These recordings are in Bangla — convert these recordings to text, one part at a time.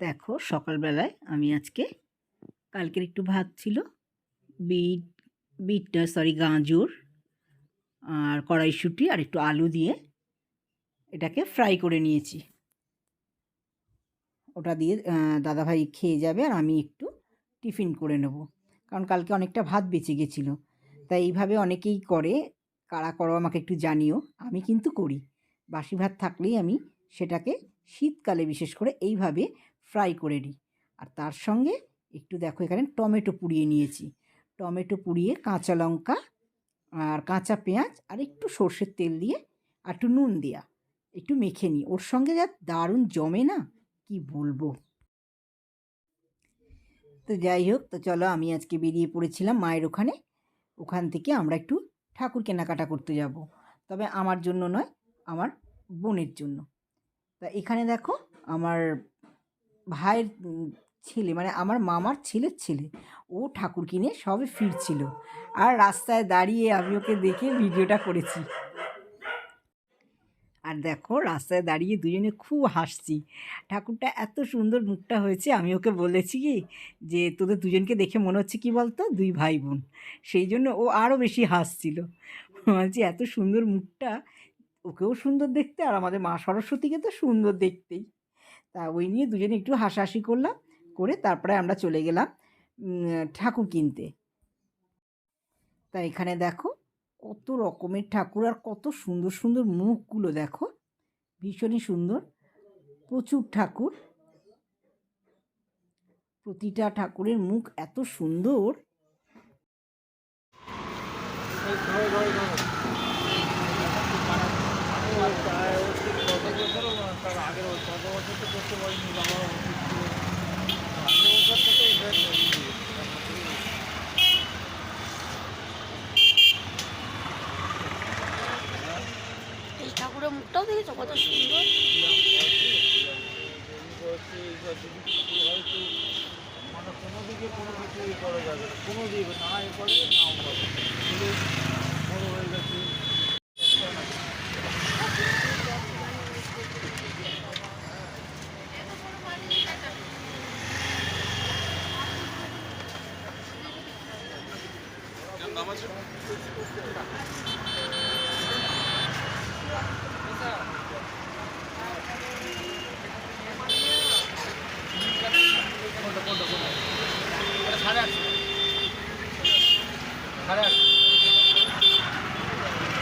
দেখো সকালবেলায় আমি আজকে, কালকের একটু ভাত ছিল, বিট, বিটটা সরি গাজর আর কড়াইশুঁটি আর একটু আলু দিয়ে এটাকে ফ্রাই করে নিয়েছি। ওটা দিয়ে দাদাভাই খেয়ে যাবে আর আমি একটু টিফিন করে নেব। কারণ কালকে অনেকটা ভাত বেঁচে গেছিল। তাই এইভাবে অনেকেই করে, কারা করো আমাকে একটু জানিও। আমি কিন্তু করি। বাসি ভাত থাকলেই আমি সেটাকে শীতকালে বিশেষ করে এইভাবে ফ্রাই করে নিই। আর তার সঙ্গে একটু দেখো এখানে টমেটো পুড়িয়ে নিয়েছি। টমেটো পুড়িয়ে কাঁচা লঙ্কা আর কাঁচা পেঁয়াজ আর একটু সর্ষের তেল দিয়ে আর একটু নুন দেওয়া একটু মেখে নিই। ওর সঙ্গে যা দারুণ জমে না, কি বলব? তো যাই হোক, তো চলো আমি আজকে বেরিয়ে পড়েছিলাম মায়ের ওখানে। ওখান থেকে আমরা একটু ঠাকুর কেনাকাটা করতে যাব। তবে আমার জন্য নয়, আমার বোনের জন্য। তা এখানে দেখো আমার ভাইয়ের ছেলে মানে আমার মামার ছেলের ছেলে, ও ঠাকুর কিনে সবে ফিরছিল। আর রাস্তায় দাঁড়িয়ে আমি ওকে দেখে ভিডিওটা করেছি। আর দেখো, রাস্তায় দাঁড়িয়ে দুজনে খুব হাসছি। ঠাকুরটা এত সুন্দর মুখটা হয়েছে, আমি ওকে বলেছি কি, যে তোদের দুজনকে দেখে মনে হচ্ছে কি বলতো? দুই ভাই বোন সেই জন্য ও আরও বেশি হাসছিল। বলছি এত সুন্দর মুখটা, ওকেও সুন্দর দেখতে আর আমাদের মা সরস্বতীকে তো সুন্দর দেখতেই। তা ওই নিয়ে দুজনে একটু হাসাহাসি করলাম, করে তারপরে আমরা চলে গেলাম ঠাকুর কিনতে। তা এখানে দেখো কত রকমের ঠাকুর আর কত সুন্দর সুন্দর মুখগুলো দেখো, ভীষণই সুন্দর, প্রচুর ঠাকুর। প্রতিটা ঠাকুরের মুখ এত সুন্দর। এই ঠাকুরের মুখটাও দেখেছ? কত সুন্দর। মানে কোনো দিকে কোনো কিছু ই করা যাবে না। কোনো দিকে না এ করে নাও করে বড় হয়ে গেছে আটশো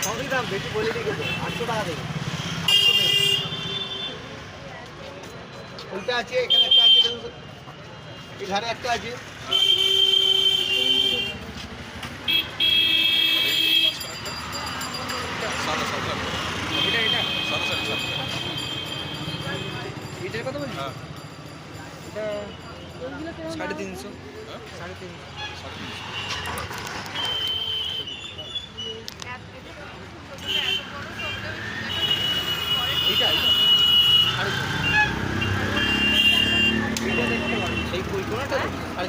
সবই দাম বেশি বলে দিয়ে গেছে আটশো টাকা দেবে। আছে, এখানে একটা আছে। এই ধারে একটা আছে। সাড়ে তিনশো। সাড়ে তিনশো। এইটা এইটা সাড়ে এইটা দেখতে পারেন সেই বই কোনটা সাড়ে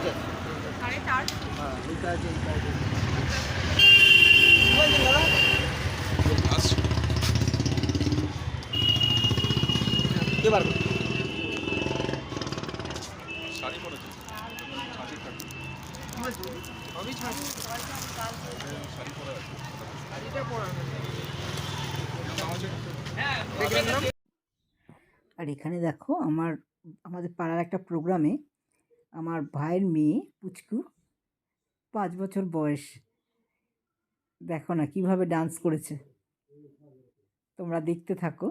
হ্যাঁ এইটা আছে এইটা আছে কি কে পারবে শাড়ি পরেছে। শাড়ি পরে আছে। শাড়িটা পরা আমাদের আর এখানে দেখো আমার আমাদের পাড়ার একটা প্রোগ্রামে আমার ভাইয়ের মেয়ে পুচকু পাঁচ বছর বয়স। দেখো না কীভাবে ডান্স করেছে। তোমরা দেখতে থাকো।